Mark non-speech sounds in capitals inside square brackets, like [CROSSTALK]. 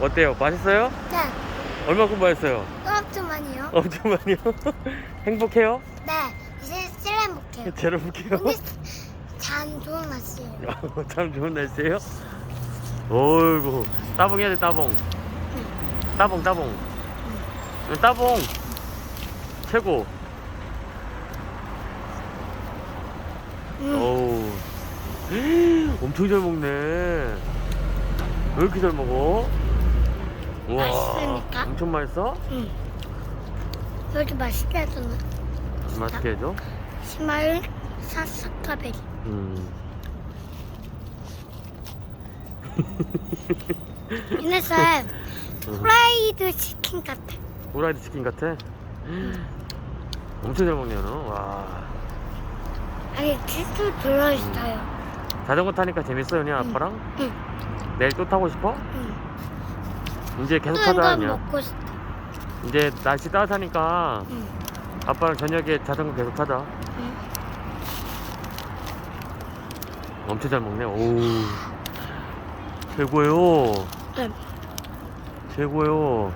어때요? 맛있어요? 네. 얼마큼 맛있어요? 또합좀만이요 엄청 많이요? [LAUGHS] 행복해요? 네. 이제 볼게요. 제로 볼게요. 오늘 참 좋은 맛이에요. 참 [LAUGHS] 좋은 날씨에요? 어이구 따봉 해야 돼 따봉 따봉 따봉 따봉 최고 음. 어우 [GASPS] 엄청 잘 먹네 왜 이렇게 잘 먹어? 맛있으니까? 엄청 맛있어? 응. 왜 이렇게 맛있게 해주나? 맛있게 해줘 스마일 사스카베리. 음. [LAUGHS] 이네살 프라이드 치킨 같아. 후라이드 치킨 같아? 엄청 잘 먹네요 너. 와 아니 치즈 들어있어요. 자전거 타니까 재밌어 연이 아빠랑? 응. 내일 또 타고 싶어? 응. 이제 계속 또한 타자 번 그냥 먹고 싶다. 이제 날씨 따뜻하니까 응. 아빠랑 저녁에 자전거 계속 타자 응. 엄청 잘 먹네 오 최고예요 응. 최고예요